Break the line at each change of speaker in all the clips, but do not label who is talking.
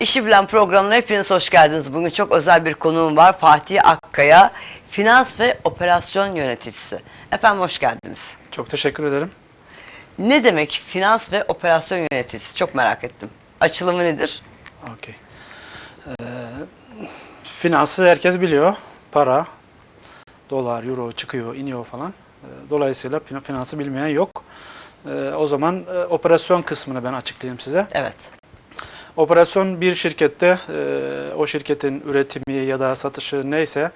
İşi Bilen programına hepiniz hoş geldiniz. Bugün çok özel bir konuğum var. Fatih Akkaya, finans ve operasyon yöneticisi. Efendim hoş geldiniz.
Çok teşekkür ederim.
Ne demek finans ve operasyon yöneticisi? Çok merak ettim. Açılımı nedir?
Okey. Ee, finansı herkes biliyor. Para, dolar, euro çıkıyor, iniyor falan. Ee, dolayısıyla fin- finansı bilmeyen yok. Ee, o zaman e, operasyon kısmını ben açıklayayım size.
Evet.
Operasyon bir şirkette e, o şirketin üretimi ya da satışı neyse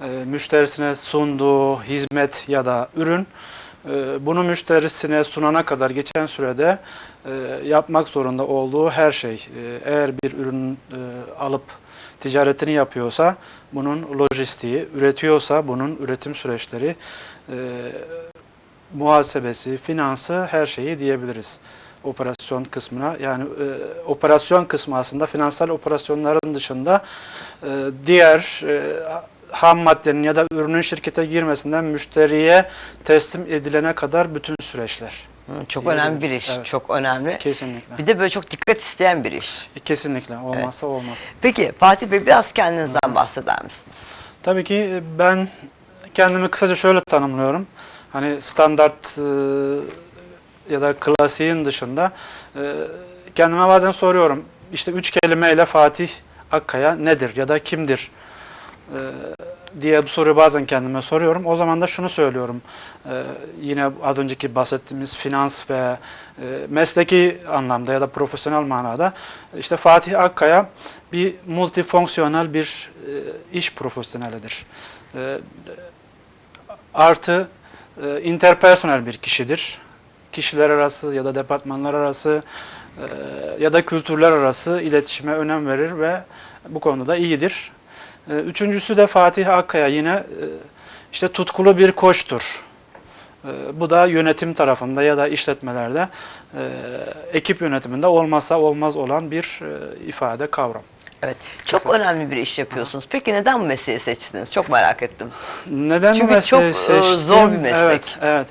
e, müşterisine sunduğu hizmet ya da ürün e, bunu müşterisine sunana kadar geçen sürede yapmak zorunda olduğu her şey. Eğer bir ürün alıp ticaretini yapıyorsa bunun lojistiği, üretiyorsa bunun üretim süreçleri, muhasebesi, finansı her şeyi diyebiliriz operasyon kısmına. Yani e, operasyon kısmı aslında finansal operasyonların dışında e, diğer e, ham maddenin ya da ürünün şirkete girmesinden müşteriye teslim edilene kadar bütün süreçler.
Hı, Çok önemli bir iş.
evet.
Çok önemli.
Kesinlikle.
Bir de böyle çok dikkat isteyen bir iş.
Kesinlikle. Olmazsa olmaz.
Peki Fatih Bey biraz kendinizden bahseder misiniz?
Tabii ki e, ben kendimi kısaca şöyle tanımlıyorum. Hani standart e, ya da klasiğin dışında e, kendime bazen soruyorum. İşte üç kelimeyle Fatih Akkaya nedir ya da kimdir e, diye bu soruyu bazen kendime soruyorum. O zaman da şunu söylüyorum. E, yine az önceki bahsettiğimiz finans ve e, mesleki anlamda ya da profesyonel manada işte Fatih Akkaya bir multifonksiyonel bir e, iş profesyonelidir. E, artı e, interpersonel bir kişidir. Kişiler arası ya da departmanlar arası e, ya da kültürler arası iletişime önem verir ve bu konuda da iyidir. E, üçüncüsü de Fatih Akkaya yine e, işte tutkulu bir koçtur. Bu da yönetim tarafında ya da işletmelerde ekip yönetiminde olmazsa olmaz olan bir ifade, kavram.
Evet. Çok
Kısa.
önemli bir iş yapıyorsunuz. Peki neden bu mesleği seçtiniz? Çok merak ettim.
Neden
Çünkü
bu mesleği
çok,
seçtim?
zor bir meslek.
Evet, evet.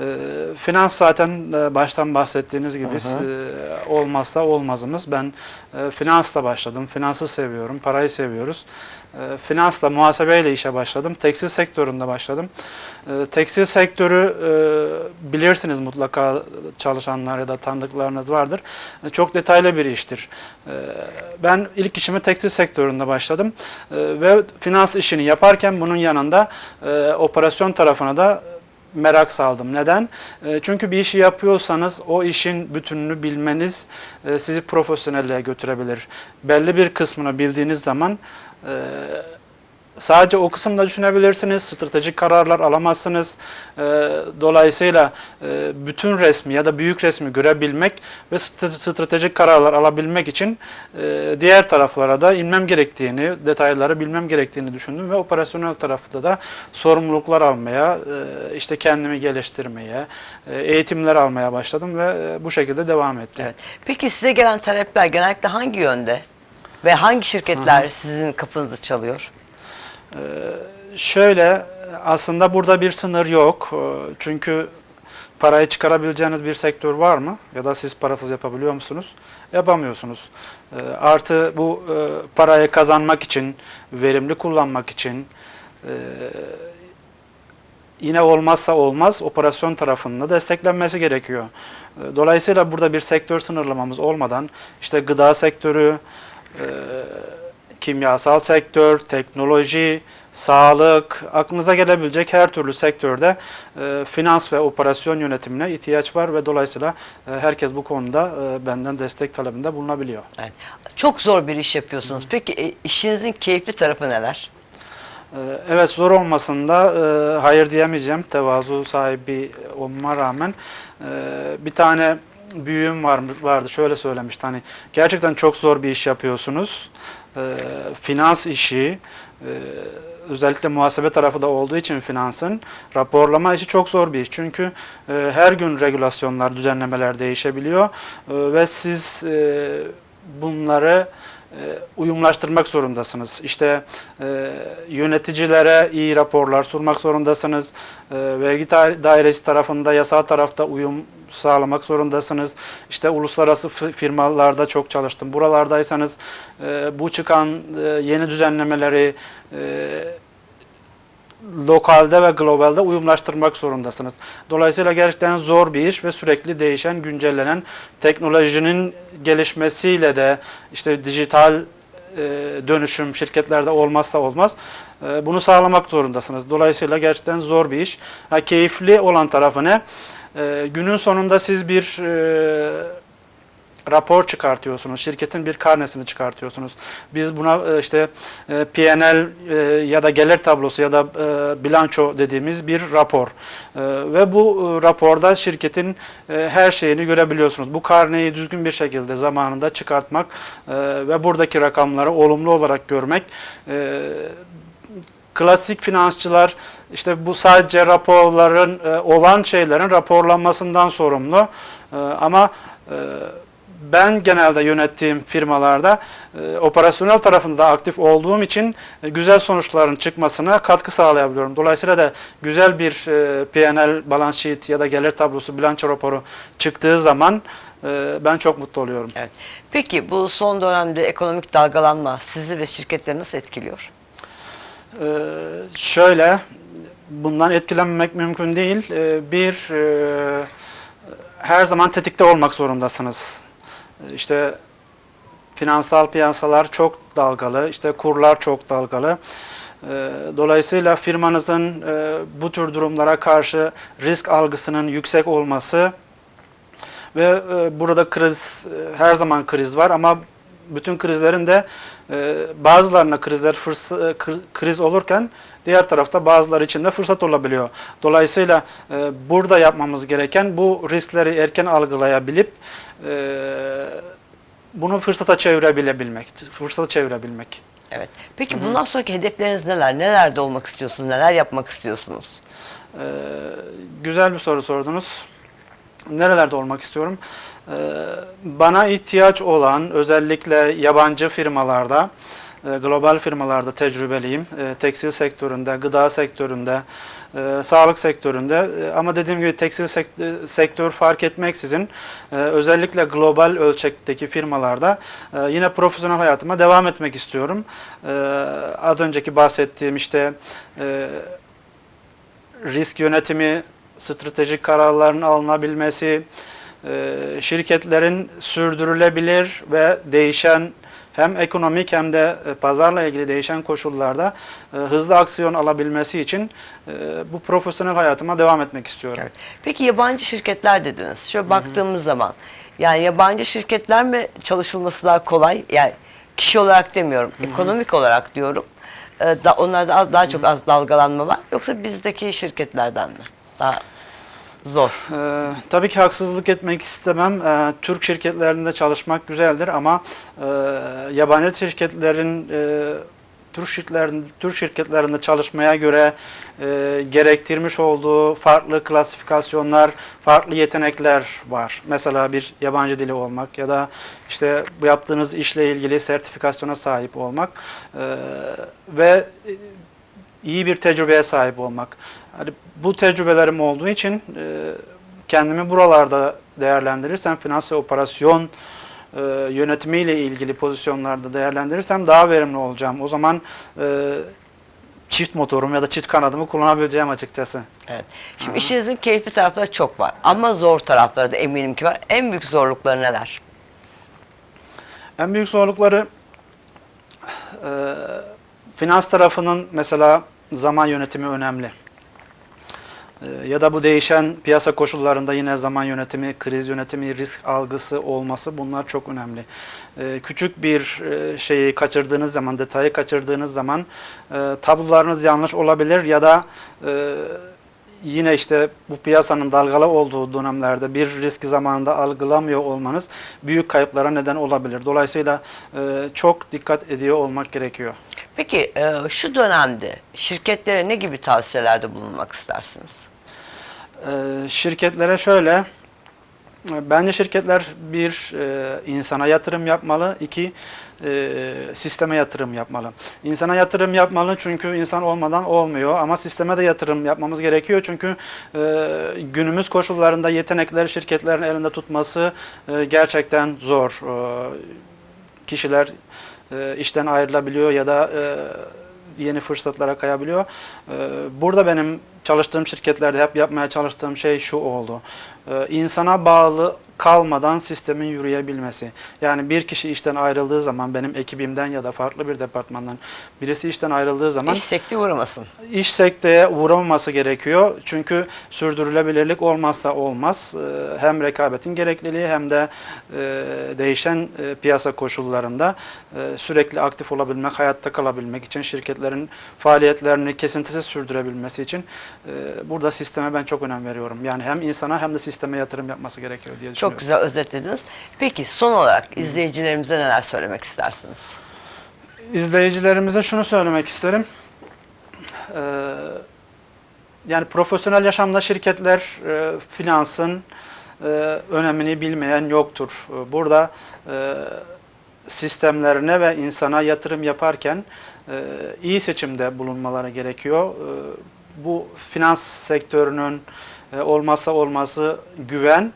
Ee, finans zaten e, baştan bahsettiğiniz gibi e, olmazsa olmazımız. Ben e, finansla başladım. Finansı seviyorum, parayı seviyoruz. E, finansla, muhasebeyle işe başladım. Tekstil sektöründe başladım. E, tekstil sektörü e, bilirsiniz mutlaka çalışanlar ya da tanıdıklarınız vardır. E, çok detaylı bir iştir. E, ben ilk işimi tekstil sektöründe başladım. E, ve finans işini yaparken bunun yanında e, operasyon tarafına da merak saldım. Neden? E, Çünkü bir işi yapıyorsanız o işin bütününü bilmeniz e, sizi profesyonelliğe götürebilir. Belli bir kısmını bildiğiniz zaman e, sadece o kısımda düşünebilirsiniz. Stratejik kararlar alamazsınız. E, Dolayısıyla e, bütün resmi ya da büyük resmi görebilmek ve st- stratejik kararlar alabilmek için e, diğer taraflara da inmem gerektiğini, detayları bilmem gerektiğini düşündüm ve operasyonel tarafta da sorumluluklar almaya, e, işte kendimi geliştirmeye, e, eğitimler almaya başladım ve e, bu şekilde devam etti.
Evet. Peki size gelen talepler genellikle hangi yönde? Ve hangi şirketler sizin kapınızı çalıyor?
Şöyle aslında burada bir sınır yok. E, Çünkü parayı çıkarabileceğiniz bir sektör var mı? Ya da siz parasız yapabiliyor musunuz? Yapamıyorsunuz. E, Artı bu e, parayı kazanmak için, verimli kullanmak için e, yine olmazsa olmaz operasyon tarafında desteklenmesi gerekiyor. Dolayısıyla burada bir sektör sınırlamamız olmadan işte gıda sektörü, e, kimyasal sektör, teknoloji, sağlık, aklınıza gelebilecek her türlü sektörde e, finans ve operasyon yönetimine ihtiyaç var ve dolayısıyla e, herkes bu konuda e, benden destek talebinde bulunabiliyor.
Evet. Çok zor bir iş yapıyorsunuz. Peki e, işinizin keyifli tarafı neler?
E, evet zor olmasında e, hayır diyemeyeceğim tevazu sahibi olmama rağmen e, bir tane büyüğüm var, vardı şöyle söylemişti hani gerçekten çok zor bir iş yapıyorsunuz. E, finans işi e, özellikle muhasebe tarafı da olduğu için finansın raporlama işi çok zor bir iş. Çünkü e, her gün regülasyonlar, düzenlemeler değişebiliyor E, ve siz e, bunları uyumlaştırmak zorundasınız. İşte e, yöneticilere iyi raporlar sunmak zorundasınız. E, vergi da- dairesi tarafında, yasal tarafta uyum sağlamak zorundasınız. İşte uluslararası fi- firmalarda çok çalıştım. Buralardaysanız e, bu çıkan e, yeni düzenlemeleri e, lokalde ve globalde uyumlaştırmak zorundasınız. Dolayısıyla gerçekten zor bir iş ve sürekli değişen, güncellenen teknolojinin gelişmesiyle de işte dijital e, dönüşüm şirketlerde olmazsa olmaz. E, bunu sağlamak zorundasınız. Dolayısıyla gerçekten zor bir iş. Ha, keyifli olan tarafı ne? E, günün sonunda siz bir rapor çıkartıyorsunuz. Şirketin bir karnesini çıkartıyorsunuz. Biz buna e, işte e, P&L e, ya da gelir tablosu ya da bilanço dediğimiz bir rapor. Ve bu raporda şirketin her şeyini görebiliyorsunuz. Bu karneyi düzgün bir şekilde zamanında çıkartmak ve buradaki rakamları olumlu olarak görmek klasik finansçılar işte bu sadece raporların olan şeylerin raporlanmasından sorumlu. Ama ben genelde yönettiğim firmalarda e, operasyonel tarafında aktif olduğum için e, güzel sonuçların çıkmasına katkı sağlayabiliyorum. Dolayısıyla da güzel bir e, P&L, balance sheet ya da gelir tablosu, bilanço raporu çıktığı zaman e, ben çok mutlu oluyorum.
Evet. Peki bu son dönemde ekonomik dalgalanma sizi ve şirketleri nasıl etkiliyor?
Ee, şöyle, bundan etkilenmemek mümkün değil. Ee, bir, e, her zaman tetikte olmak zorundasınız. İşte finansal piyasalar çok dalgalı, işte kurlar çok dalgalı. Ee, Dolayısıyla firmanızın e, bu tür durumlara karşı risk algısının yüksek olması ve e, burada kriz, e, her zaman kriz var ama bütün krizlerin de e, bazılarına krizler fırs- e, kri- kriz olurken diğer tarafta bazıları için de fırsat olabiliyor. Dolayısıyla e, burada yapmamız gereken bu riskleri erken algılayabilip e, bunu fırsata çevirebilmek, fırsata çevirebilmek.
Evet. Peki bundan sonraki hedefleriniz neler? Nelerde olmak istiyorsunuz? Neler yapmak istiyorsunuz?
Ee, güzel bir soru sordunuz. Nerelerde olmak istiyorum? Ee, bana ihtiyaç olan özellikle yabancı firmalarda, e, global firmalarda tecrübeliyim. E, tekstil sektöründe, gıda sektöründe, e, sağlık sektöründe E, ama dediğim gibi tekstil sekt- sektör fark etmeksizin e, özellikle global ölçekteki firmalarda yine profesyonel hayatıma devam etmek istiyorum. Az önceki bahsettiğim işte risk yönetimi, stratejik kararların alınabilmesi, e, şirketlerin sürdürülebilir ve değişen hem ekonomik hem de e, pazarla ilgili değişen koşullarda e, hızlı aksiyon alabilmesi için bu profesyonel hayatıma devam etmek istiyorum.
Evet. Peki yabancı şirketler dediniz. Şöyle baktığımız zaman yani yabancı şirketler mi çalışılması daha kolay? Yani kişi olarak demiyorum, ekonomik olarak diyorum. Da, onlarda daha çok az dalgalanma var. Yoksa bizdeki şirketlerden mi? Daha zor.
Ee, tabii ki haksızlık etmek istemem. Ee, Türk şirketlerinde çalışmak güzeldir ama e, yabancı şirketlerin e, Türk şirketlerinde, Türk şirketlerinde çalışmaya göre e, gerektirmiş olduğu farklı klasifikasyonlar, farklı yetenekler var. Mesela bir yabancı dili olmak ya da işte bu yaptığınız işle ilgili sertifikasyona sahip olmak e, ve iyi bir tecrübeye sahip olmak. Hani bu tecrübelerim olduğu için e, kendimi buralarda değerlendirirsem finans ve operasyon e, yönetimiyle ilgili pozisyonlarda değerlendirirsem daha verimli olacağım. O zaman e, çift motorum ya da çift kanadımı kullanabileceğim açıkçası.
Evet. Şimdi işinizin keyifli tarafları çok var. Ama zor tarafları da eminim ki var. En büyük zorlukları neler?
En büyük zorlukları e, finans tarafının mesela zaman yönetimi önemli. E, ya da bu değişen piyasa koşullarında yine zaman yönetimi, kriz yönetimi, risk algısı olması bunlar çok önemli. E, küçük bir e, şeyi kaçırdığınız zaman, detayı kaçırdığınız zaman e, tablolarınız yanlış olabilir ya da e, yine işte bu piyasanın dalgalı olduğu dönemlerde bir riski zamanında algılamıyor olmanız büyük kayıplara neden olabilir. Dolayısıyla çok dikkat ediyor olmak gerekiyor.
Peki şu dönemde şirketlere ne gibi tavsiyelerde bulunmak istersiniz?
E, şirketlere şöyle Bence şirketler bir e, insana yatırım yapmalı, iki e, sisteme yatırım yapmalı. İnsana yatırım yapmalı çünkü insan olmadan olmuyor ama sisteme de yatırım yapmamız gerekiyor çünkü e, günümüz koşullarında yetenekleri şirketlerin elinde tutması gerçekten zor. Kişiler işten ayrılabiliyor ya da yeni fırsatlara kayabiliyor. Burada benim çalıştığım şirketlerde hep yapmaya çalıştığım şey şu oldu. E, insana bağlı kalmadan sistemin yürüyebilmesi. Yani bir kişi işten ayrıldığı zaman benim ekibimden ya da farklı bir departmandan birisi işten ayrıldığı zaman
İş sekti uğramasın.
iş sekteye uğramaması gerekiyor. Çünkü sürdürülebilirlik olmazsa olmaz. Ee, Hem rekabetin gerekliliği hem de e, değişen e, piyasa koşullarında e, sürekli aktif olabilmek, hayatta kalabilmek için şirketlerin faaliyetlerini kesintisiz sürdürebilmesi için burada sisteme ben çok önem veriyorum. Yani hem insana hem de sisteme yatırım yapması gerekiyor diye düşünüyorum.
Çok güzel özetlediniz. Peki son olarak izleyicilerimize neler söylemek istersiniz?
İzleyicilerimize şunu söylemek isterim. Ee, yani profesyonel yaşamda şirketler e, finansın e, önemini bilmeyen yoktur. E, Burada e, sistemlerine ve insana yatırım yaparken e, iyi seçimde bulunmaları gerekiyor. E, bu finans sektörünün e, olmazsa olmazı güven,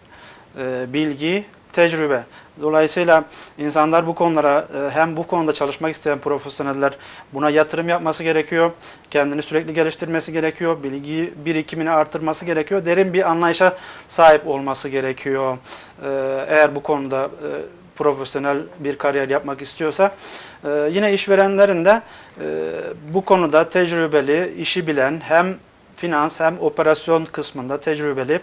e, bilgi, tecrübe. Dolayısıyla insanlar bu konulara e, hem bu konuda çalışmak isteyen profesyoneller buna yatırım yapması gerekiyor. Kendini sürekli geliştirmesi gerekiyor. Bilgi birikimini artırması gerekiyor. Derin bir anlayışa sahip olması gerekiyor. E, Eğer bu konuda profesyonel bir kariyer yapmak istiyorsa yine işverenlerin de bu konuda tecrübeli, işi bilen hem finans hem operasyon kısmında tecrübeli,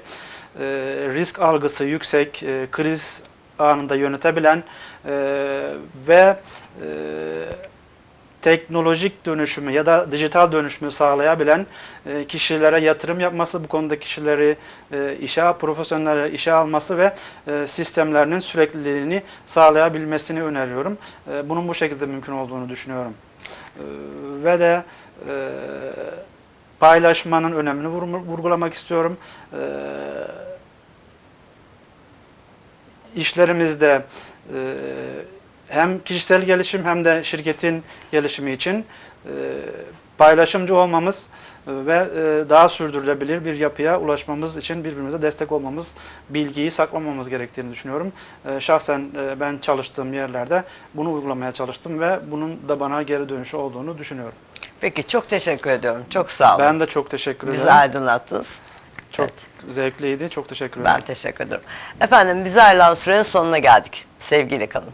e, risk algısı yüksek, e, kriz anında yönetebilen e, ve teknolojik dönüşümü ya da dijital dönüşümü sağlayabilen kişilere yatırım yapması, bu konuda kişileri işe, profesyonelleri işe alması ve sistemlerinin sürekliliğini sağlayabilmesini öneriyorum. Bunun bu şekilde mümkün olduğunu düşünüyorum. E, Ve de paylaşmanın önemini vurgulamak istiyorum. E, işlerimizde e, hem kişisel gelişim hem de şirketin gelişimi için e, paylaşımcı olmamız e, ve e, daha sürdürülebilir bir yapıya ulaşmamız için birbirimize destek olmamız, bilgiyi saklamamız gerektiğini düşünüyorum. E, Şahsen ben çalıştığım yerlerde bunu uygulamaya çalıştım ve bunun da bana geri dönüşü olduğunu düşünüyorum.
Peki çok teşekkür ediyorum. Çok sağ olun.
Ben de çok teşekkür
Bizi
ederim.
aydınlattınız.
Çok
Evet.
zevkliydi. Çok teşekkür ederim.
Ben teşekkür ederim. Efendim biz ayrılan sürenin sonuna geldik. Sevgiyle kalın.